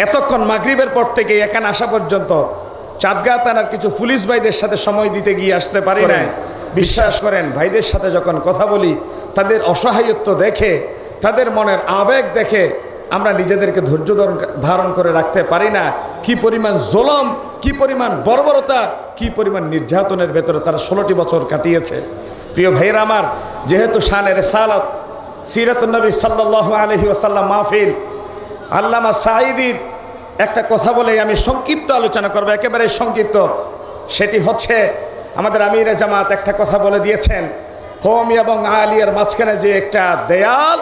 এতক্ষণ মাগরিবের পর থেকে এখানে আসা পর্যন্ত চাঁদগা থানার কিছু পুলিশ ভাইদের সাথে সময় দিতে গিয়ে আসতে পারি না বিশ্বাস করেন ভাইদের সাথে যখন কথা বলি তাদের অসহায়ত্ব দেখে তাদের মনের আবেগ দেখে আমরা নিজেদেরকে ধৈর্য ধারণ- ধারণ করে রাখতে পারি না। কি পরিমাণ জলম কি পরিমাণ বর্বরতা কি পরিমাণ নির্যাতনের ভেতরে তারা ষোলোটি বছর কাটিয়েছে। প্রিয় ভাইয়েরা আমার যেহেতু শানের সালত সিরাতুন্নবী সাল্লাহ আলহি ওসাল্লাম মাহফিল আল্লামা সাঈদির একটা কথা বলে আমি সংক্ষিপ্ত আলোচনা করব একেবারে সংক্ষিপ্ত। সেটি হচ্ছে, আমাদের আমিরে জামাত একটা কথা বলে দিয়েছেন কৌমি এবং আলিয়ার মাঝখানে যে একটা দেয়াল,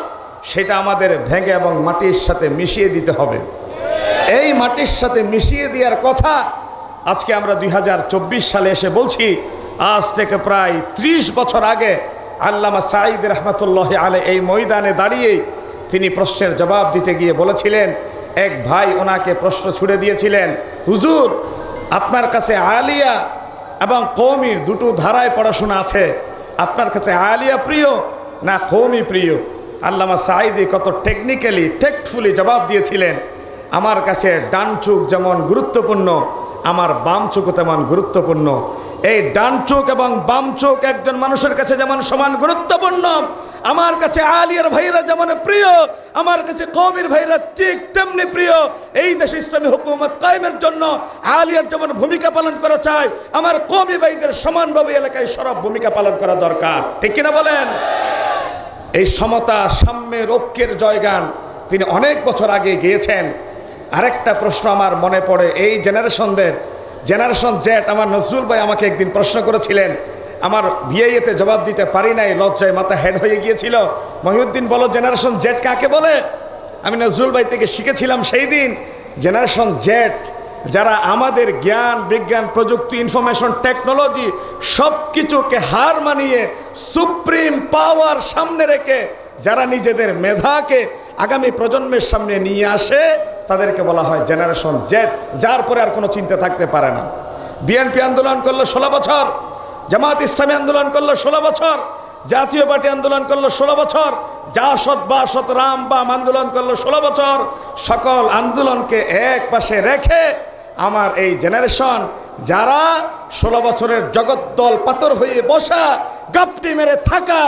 সেটা আমাদের ভেঙে এবং মাটির সাথে মিশিয়ে দিতে হবে। এই মাটির সাথে মিশিয়ে দেওয়ার কথা আজকে আমরা দুই হাজার চব্বিশ সালে এসে বলছি, আজ থেকে প্রায় ৩০ বছর আগে আল্লামা সাঈদ রহমতুল্লাহ আলে এই ময়দানে দাঁড়িয়ে তিনি প্রশ্নের জবাব দিতে গিয়ে বলেছিলেন এক ভাই ওনাকে প্রশ্ন ছুড়ে দিয়েছিলেন, হুজুর, আপনার কাছে আলিয়া এবং কৌমির দুটো ধারায় পড়াশোনা আছে, আপনার কাছে আলিয়া প্রিয় না কৌমি প্রিয়? আল্লামা সাঈদি কত টেকনিক্যালি টেক্টফুলি জবাব দিয়েছিলেন, আমার কাছে ডান চোখ যেমন গুরুত্বপূর্ণ, আমার বাম চোখও তেমন গুরুত্বপূর্ণ এই ডান চোখ এবং বাম চোখ একজন মানুষের কাছে যেমন সমান গুরুত্বপূর্ণ, আমার কাছে আলিয়ার ভাইরা যেমন প্রিয়, আমার কাছে কৌমির ভাইরা ঠিক তেমনি প্রিয়। এই দেশে ইসলামী হুকুমত কায়েমের জন্য আলিয়ার যেমন ভূমিকা পালন করা চায় আমার কৌমি ভাইদের সমানভাবে এলাকায় সরব ভূমিকা পালন করা দরকার। ঠিক কিনা বলেন? এই সমতা, সাম্যের ঐক্যের জয়গান তিনি অনেক বছর আগে গিয়েছেন। আরেকটা প্রশ্ন আমার মনে পড়ে, এই জেনারেশনদের জেনারেশন জেট আমার নজরুল ভাই আমাকে একদিন প্রশ্ন করেছিলেন, আমার বিয়েতে জবাব দিতে পারি নাই, লজ্জায় মাথা হেড হয়ে গিয়েছিল। মহিউদ্দিন বলো জেনারেশন জেট কাকে বলে? আমি নজরুল ভাই থেকে শিখেছিলাম সেই দিন জেনারেশন জেট যারা আমাদের জ্ঞান, বিজ্ঞান, প্রযুক্তি ইনফরমেশন টেকনোলজি সব কিছুকে হার মানিয়ে সুপ্রিম পাওয়ার সামনে রেখে যারা নিজেদের মেধাকে আগামী প্রজন্মের সামনে নিয়ে আসে, তাদেরকে বলা হয় জেনারেশন জেড যার পরে আর কোনো চিন্তা থাকতে পারে না। বিএনপি আন্দোলন করল ষোলো বছর জামাত ইসলামী আন্দোলন করল ষোলো বছর, জাতীয় পার্টি আন্দোলন করল ষোলো বছর যা সৎ বা সৎ রাম বাম আন্দোলন করল ষোলো বছর। সকল আন্দোলনকে এক পাশে রেখে আমার এই জেনারেশন যারা ষোলো বছরের জগদ্দল পাথর হয়ে বসা, গাপটি মেরে থাকা,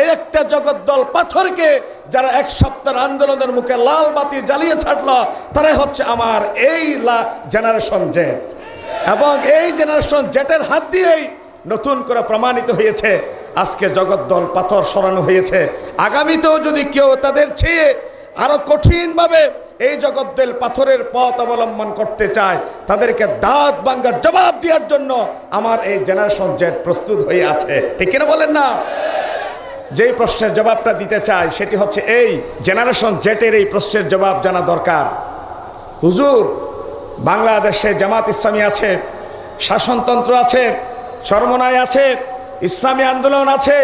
এই একটা জগদ্দল পাথরকে যারা এক সপ্তাহের আন্দোলনের মুখে লাল বাতি জ্বালিয়ে ছাড়লো, তারাই হচ্ছে আমার এই লা জেনারেশন জেট। এবং এই জেনারেশন জেটের হাত দিয়েই নতুন করে প্রমাণিত হয়েছে, আজকে জগদ্দল পাথর সরানো হয়েছে। আগামীতেও যদি কেউ তাদের চেয়ে আরও কঠিনভাবে এই জগদ্দল পাথরের পথ অবলম্বন করতে চায়, তাদেরকে দাঁত বাঙ্গার জবাব দেওয়ার জন্য আমার এই জেনারেশন জেট প্রস্তুত হয়ে আছে। ঠিক কিনা বলেন না? যেই প্রশ্নের জবাবটা দিতে চাই সেটি হচ্ছে এই, জেনারেশন জেটের এই প্রশ্নের জবাব জানা দরকার। হুজুর, বাংলাদেশে জামাত ইসলামী আছে, শাসনতন্ত্র আছে চরমনায় আছে, ইসলামী আন্দোলন আছে,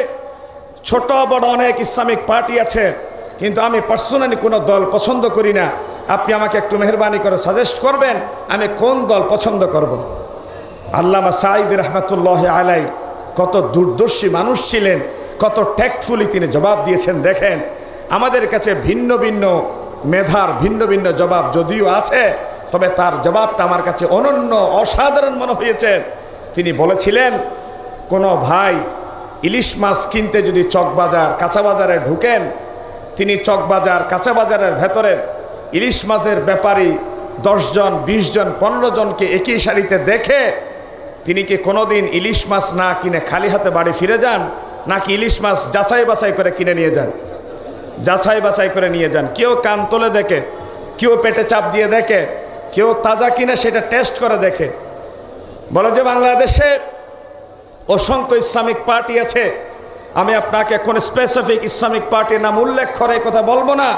ছোট বড় অনেক ইসলামিক পার্টি আছে কিন্তু আমি পার্সোনালি কোনো দল পছন্দ করি না। আপনি আমাকে একটু মেহরবানি করে সাজেস্ট করবেন, আমি কোন দল পছন্দ করব। আল্লামা সাঈদ রহমতুল্লাহ আলাই কত দূরদর্শী মানুষ ছিলেন, কত ট্যাক্টফুলি তিনি জবাব দিয়েছেন, দেখেন। আমাদের কাছে ভিন্ন ভিন্ন মেধার ভিন্ন ভিন্ন জবাব যদিও আছে, তবে তার জবাবটা আমার কাছে অনন্য, অসাধারণ মনে হয়েছে। তিনি বলেছিলেন, কোনো ভাই ইলিশ মাছ কিনতে যদি চকবাজার কাঁচা বাজারে ঢুকেন তিনি চকবাজার কাঁচা বাজারের ভেতরে ইলিশ মাছের ব্যাপারী দশজন বিশ জন পনেরো জনকে একই শাড়িতে দেখে তিনি কি কোনোদিন ইলিশ মাছ না কিনে খালি হাতে বাড়ি ফিরে যান, নাকি ইলিশ মাছ যাচাই বাছাই করে কিনে নিয়ে যান? যাচাই বাছাই করে নিয়ে যান। কেউ কান তোলে দেখে, কেউ পেটে চাপ দিয়ে দেখে, কেউ তাজা কিনে সেটা টেস্ট করে দেখে। বলে যে বাংলাদেশে অসংখ্য ইসলামিক পার্টি আছে আমি আপনাকে কোন স্পেসিফিক ইসলামিক পার্টির নাম উল্লেখ করে কথা বলব না।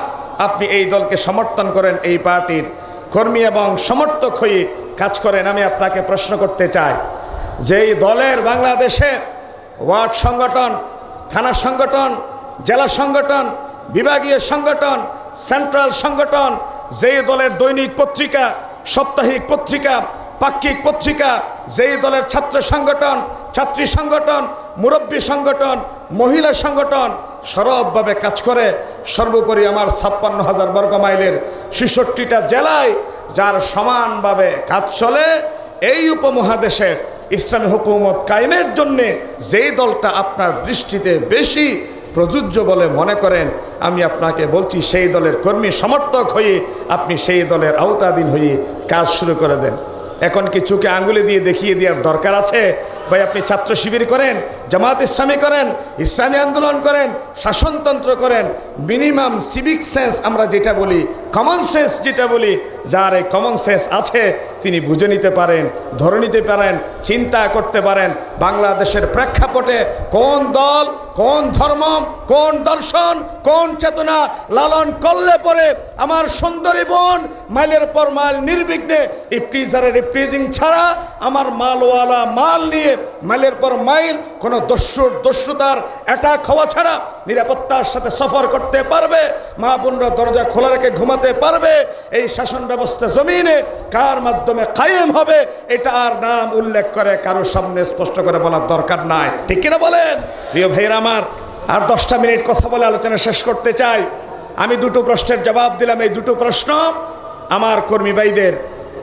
আপনি এই দলকে সমর্থন করেন, এই পার্টির কর্মী এবং সমর্থক হয়ে কাজ করেন। আমি আপনাকে প্রশ্ন করতে চাই, যেই দলের বাংলাদেশে ওয়ার্ড সংগঠন, থানা সংগঠন, জেলা সংগঠন, বিভাগীয় সংগঠন সেন্ট্রাল সংগঠন, যেই দলের দৈনিক পত্রিকা, সাপ্তাহিক পত্রিকা, পাক্ষিক পত্রিকা, যেই দলের ছাত্র সংগঠন, ছাত্রী সংগঠন, মুরব্বী সংগঠন মহিলা সংগঠন সরবভাবে কাজ করে। সর্বোপরি আমার ছাপ্পান্ন হাজার বর্গ মাইলের ছেষট্টিটা জেলায় যার সমানভাবে কাজ চলে, এই উপমহাদেশে ইসলামী হুকুমত কায়েমের জন্যে যেই দলটা আপনার দৃষ্টিতে বেশি প্রযোজ্য বলে মনে করেন, আমি আপনাকে বলছি সেই দলের কর্মী সমর্থক হয়ে আপনি সেই দলের আওতাধীন হয়ে কাজ শুরু করে দেন। এখন কি চুকে আঙ্গুলি দিয়ে দেখিয়ে দেওয়ার দরকার আছে। ভাই, আপনি ছাত্র শিবির করেন জামাত ইসলামী করেন, ইসলামী আন্দোলন করেন, শাসনতন্ত্র করেন, মিনিমাম সিভিক সেন্স আমরা যেটা বলি কমন সেন্স যেটা বলি, যার এই কমন সেন্স আছে, তিনি বুঝে নিতে পারেন, ধরে নিতে পারেন, চিন্তা করতে পারেন, বাংলাদেশের প্রেক্ষাপটে কোন দল কোন ধর্ম, কোন দর্শন, কোন চেতনা লালন করলে পরে আমার সুন্দরী বোন মাইলের পর মাইল নির্বিঘ্নে ইপ্রিজারের রিপ্রিজিং ছাড়া আমার মালওয়ালা মাল নিয়ে মাইলের পর মাইল কোনো দস্যুর দস্যুতার অ্যাটাক হওয়া ছাড়া নিরাপত্তার সাথে সফর করতে পারবে, মা বোনরা দরজা খোলা রেখে ঘুমাতে পারবে, এই শাসন ব্যবস্থা জমিনে কার মাধ্যমে কায়েম হবে, এটা আর নাম উল্লেখ করে কারোর সামনে স্পষ্ট করে বলার দরকার নাই। ঠিক কিনা বলেন? প্রিয় ভাইয়ের আমার আর দশটা মিনিট কথা বলে আলোচনা শেষ করতে চাই। আমি দুটো প্রশ্নের জবাব দিলাম, এই দুটো প্রশ্ন আমার কর্মী ভাইদের,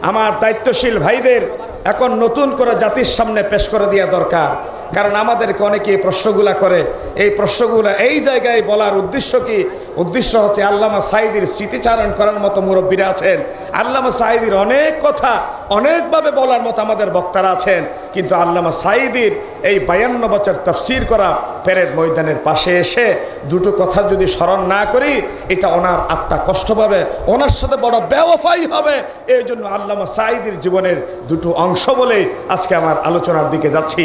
আমার দায়িত্বশীল ভাইদের এখন নতুন করে জাতির সামনে পেশ করে দেওয়া দরকার। কারণ আমাদেরকে অনেকে এই প্রশ্নগুলা করে। এই প্রশ্নগুলো এই জায়গায় বলার উদ্দেশ্য কি? উদ্দেশ্য হচ্ছে আল্লামা সাইদির স্মৃতিচারণ করার মতো মুরব্বীরা আছেন। আল্লামা সাইদির অনেক কথা অনেকভাবে বলার মতো আমাদের বক্তারা আছেন। কিন্তু আল্লামা সাইদির এই বায়ান্ন বছর তফসির করা প্যারেড ময়দানের পাশে এসে দুটো কথা যদি স্মরণ না করি, এটা ওনার আত্মা কষ্ট পাবে, ওনার সাথে বড় ব্যবসায়ী হবে। এই জন্য আল্লামা সাইদির জীবনের দুটো অংশ বলেই আজকে আমার আলোচনার দিকে যাচ্ছি।